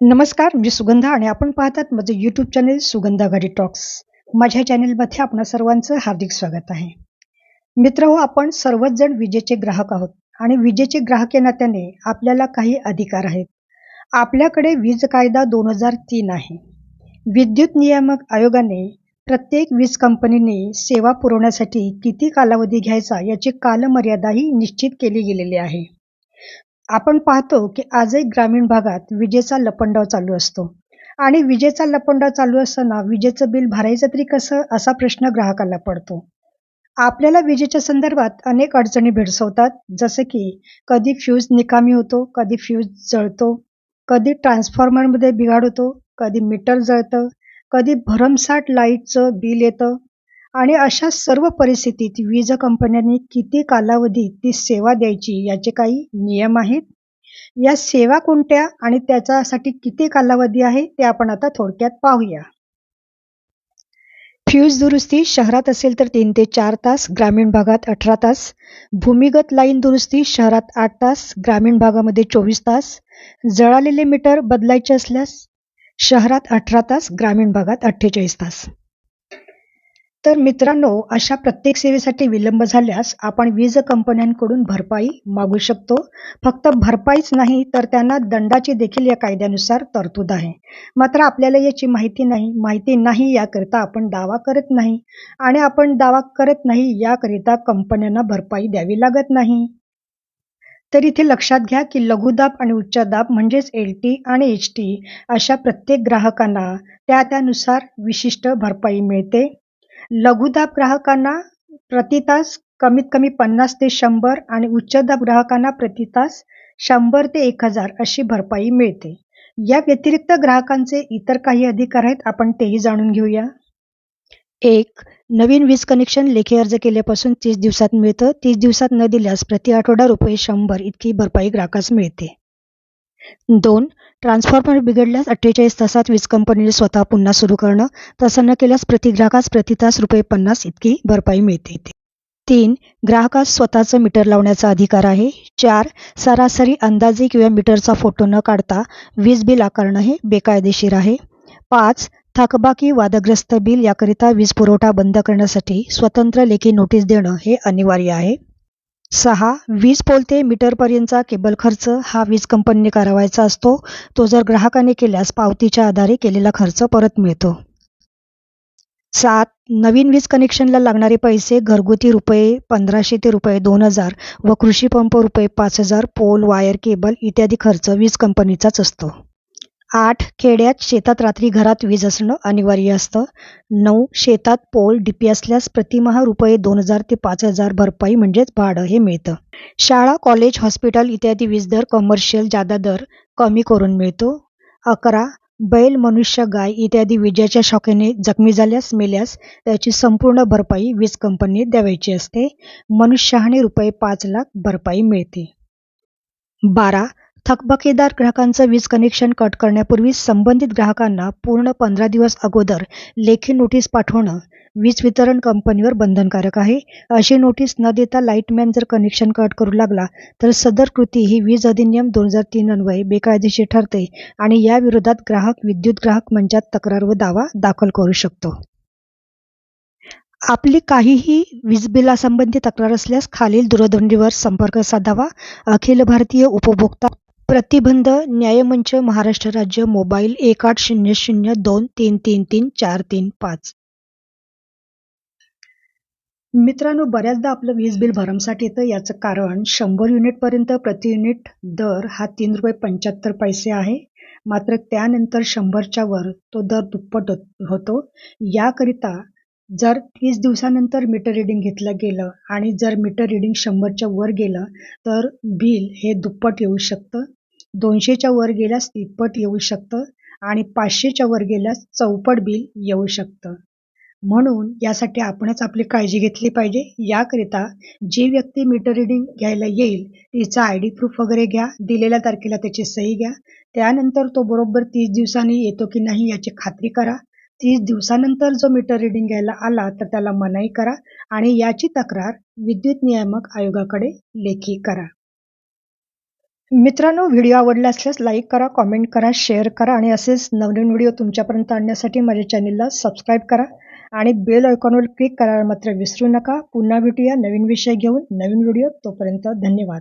नमस्कार मी सुगंधा आणि आपण पाहतात माझं यूट्यूब चॅनेल सुगंधा गाडी टॉक्स माझ्या चॅनेलमध्ये आपणा सर्वांचं हार्दिक स्वागत आहे. मित्र हो आपण सर्वच जण विजेचे ग्राहक आहोत आणि विजेचे ग्राहक या नात्याने आपल्याला काही अधिकार आहेत. आपल्याकडे वीज कायदा दोन हजार तीन आहे. विद्युत नियामक आयोगाने प्रत्येक वीज कंपनीने सेवा पुरवण्यासाठी किती कालावधी घ्यायचा याची कालमर्यादाही निश्चित केली गेलेली आहे. आपण पाहतो की आजही ग्रामीण भागात विजेचा लपंडाव चालू असतो. आणि विजेचा लपंडाव चालू असताना विजेचं बिल भरायचं तरी कसं? असा प्रश्न ग्राहकाला पडतो. आपल्याला विजेच्या संदर्भात अनेक अडचणी भेडसवतात. जसे की कधी फ्यूज निकामी होतो कधी फ्यूज जळतो कधी ट्रान्सफॉर्मरमध्ये बिघाड होतो कधी मीटर जळतं कधी भरमसाठ लाईटचं बिल येतं आणि अशा सर्व परिस्थितीत वीज कंपन्यांनी किती कालावधीत ती सेवा द्यायची याचे काही नियम आहेत? या सेवा कोणत्या आणि त्याच्यासाठी किती कालावधी आहे ते आपण आता थोडक्यात पाहूया. फ्यूज दुरुस्ती शहरात असेल तर तीन ते चार तास ग्रामीण भागात अठरा तास भूमिगत लाईन दुरुस्ती शहरात आठ तास ग्रामीण भागामध्ये चोवीस तास जळालेले मीटर बदलायचे असल्यास शहरात अठरा तास ग्रामीण भागात अठ्ठेचाळीस तास. तर मित्रांनो अशा प्रत्येक सेवेसाठी विलंब झाल्यास आपण वीज कंपन्यांकडून भरपाई मागू शकतो. फक्त भरपाईच नाही तर त्यांना दंडाची देखील या कायद्यानुसार तरतूद आहे. मात्र आपल्याला याची माहिती नाही माहिती नाही याकरिता आपण दावा करत नाही. आणि आपण दावा करत नाही याकरिता कंपन्यांना भरपाई द्यावी लागत नाही. तर इथे लक्षात घ्या की लघुदाब आणि उच्चदाब म्हणजेच एल टी आणि एच टी अशा प्रत्येक ग्राहकांना त्या त्यानुसार विशिष्ट भरपाई मिळते. लघुदाब ग्राहकांना प्रति तास कमीत कमी पन्नास ते शंभर आणि उच्चदाब ग्राहकांना प्रति तास शंभर ते एक हजार अशी भरपाई मिळते. या व्यतिरिक्त ग्राहकांचे इतर काही अधिकार आहेत आपण तेही जाणून घेऊया. एक नवीन वीज कनेक्शन लेखी अर्ज केल्यापासून तीस दिवसात मिळतं. तीस दिवसात न दिल्यास प्रति आठवडा रुपये शंभर इतकी भरपाई ग्राहकास मिळते. दोन ट्रान्सफॉर्मर बिघडल्यास अठ्ठेचाळीस तासात वीज कंपनीने स्वतः पुन्हा सुरू करणं तसं न केल्यास प्रति ग्राहकास प्रति तास रुपये पन्नास इतकी भरपाई मिळते. तीन ग्राहकास स्वतःचं मीटर लावण्याचा अधिकार आहे. चार सरासरी अंदाजे किंवा मीटरचा फोटो न काढता वीज बिल आकारणं हे बेकायदेशीर आहे. पाच थकबाकी वादग्रस्त बिल याकरिता वीज पुरवठा बंद करण्यासाठी स्वतंत्र लेखी नोटीस देणं हे अनिवार्य आहे. सहा वीज पोल ते मीटरपर्यंतचा केबल खर्च हा वीज कंपनीने करावायचा असतो. तो जर ग्राहकाने केल्यास पावतीच्या आधारे केलेला खर्च परत मिळतो. सात नवीन वीज कनेक्शनला लागणारे पैसे घरगुती रुपये पंधराशे ते रुपये दोन हजार व कृषी पंप रुपये पाच हजार पोल वायर केबल इत्यादी खर्च वीज कंपनीचाच असतो. आठ खेड्यात शेतात रात्री घरात वीज असणं अनिवार्य असतं. नऊ शेतात पोल डीपी असल्यास प्रतिमहा रुपये दोन हजार ते पाच हजार भरपाई म्हणजेच भाडं हे मिळतं. शाळा कॉलेज हॉस्पिटल इत्यादी वीज दर कमर्शियल जादा दर कमी करून मिळतो. अकरा बैल मनुष्य गाय इत्यादी विजेच्या शॉकेने जखमी झाल्यास मेल्यास त्याची संपूर्ण भरपाई वीज कंपनी द्यावायची असते. मनुष्यहानी रुपये पाच लाख भरपाई मिळते. बारा थकबाकीदार ग्राहकांचं वीज कनेक्शन कट करण्यापूर्वी संबंधित ग्राहकांना पूर्ण पंधरा दिवस अगोदर लेखी नोटीस पाठवणं वीज वितरण कंपनीवर बंधनकारक आहे. अशी नोटीस न देता लाईटमॅन जर कनेक्शन कट करू लागला तर सदर कृती ही वीज अधिनियम दोन हजार तीन अन्वये बेकायदेशीर ठरते आणि या विरोधात ग्राहक विद्युत ग्राहक मंचात तक्रार व दावा दाखल करू शकतो. आपली काहीही वीज बिलासंबंधी तक्रार असल्यास खालील दूरध्वनीवर संपर्क साधावा. अखिल भारतीय उपभोक्ता प्रतिबंध न्यायमंच महाराष्ट्र राज्य मोबाईल एक आठ शून्य शून्य दोन तीन तीन तीन चार तीन पाच. मित्रांनो बऱ्याचदा आपलं वीज बिल भरमसाठ येतं याचं कारण शंभर युनिटपर्यंत प्रति युनिट दर हा तीन रुपये पंच्याहत्तर पैसे आहे. मात्र त्यानंतर शंभरच्या वर तो दर दुप्पट होतो. याकरिता जर तीस दिवसानंतर मीटर रिडिंग घेतलं गेलं आणि जर मीटर रिडिंग शंभरच्या वर गेलं तर बिल हे दुप्पट येऊ शकतं. दोनशेच्या वर गेल्यास तिप्पट येऊ शकतं आणि पाचशेच्या वर गेल्यास चौपट बिल येऊ शकतं. म्हणून यासाठी आपणच आपली काळजी घेतली पाहिजे. याकरिता जी व्यक्ती मीटर रिडिंग घ्यायला येईल तिचा आय डी प्रूफ वगैरे घ्या दिलेल्या तारखेला त्याची सही घ्या. त्यानंतर तो बरोबर तीस दिवसांनी येतो की नाही याची खात्री करा. तीस दिवसानंतर जो मीटर रिडिंग घ्यायला आला तर त्याला मनाई करा आणि याची तक्रार विद्युत नियामक आयोगाकडे लेखी करा. मित्रांनो व्हिडिओ आवडला असल्यास लाईक करा कॉमेंट करा शेअर करा आणि असेच नवनवीन व्हिडिओ तुमच्यापर्यंत आणण्यासाठी माझ्या चॅनलला सबस्क्राईब करा. आणि बेल आयकॉनवर क्लिक करायला मात्र विसरू नका. पुन्हा भेटूया नवीन विषय घेऊन नवीन व्हिडिओ तोपर्यंत धन्यवाद.